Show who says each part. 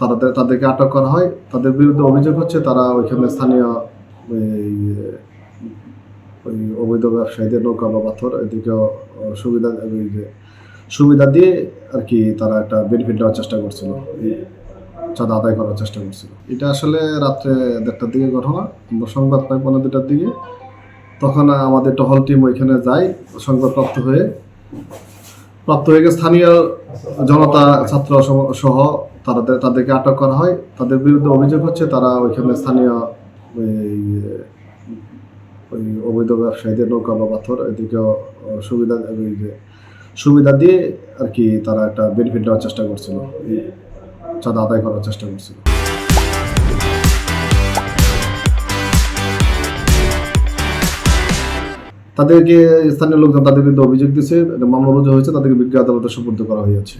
Speaker 1: তাদের, তাদেরকে আটক করা হয়। তাদের বিরুদ্ধে অভিযোগ হচ্ছে তারা ওইখানে স্থানীয় ওই অবৈধ ব্যবসায়ীদের নৌকা বা পাথর এদিকেও সুবিধা সুবিধা দিয়ে আর কি তারা একটা বেনিফিট নেওয়ার চেষ্টা করছিল। চাঁদা আদায় করার চেষ্টা করছিল। এটা আসলে রাত্রে দেড়টার দিকে ঘটনা। আমরা সংবাদ পাই পনেরো দুটার দিকে। তখন আমাদের টহল টিম ওইখানে যায়। সংবাদপ্রাপ্ত হয়ে প্রাপ্ত হয়ে গেছে স্থানীয় জনতা, ছাত্র সহ তাদের তাদেরকে আটক করা হয়। তাদের বিরুদ্ধে অভিযোগ হচ্ছে তারা ওইখানে স্থানীয় ওই অবৈধ ব্যবসায়ীদের নৌকা বা পাথর এদিকেও সুবিধা সুবিধা দিয়ে আর কি তারা একটা বেনিফিট নেওয়ার চেষ্টা করছিল। চাঁদা আদায় করার চেষ্টা করছিল। তাদেরকে স্থানীয় লোকজন তাদের বিরুদ্ধে অভিযোগ দিয়েছে মামলা রুজু হয়েছে, তাদেরকে বিজ্ঞ আদালতে সুপর্দ করা হয়েছে।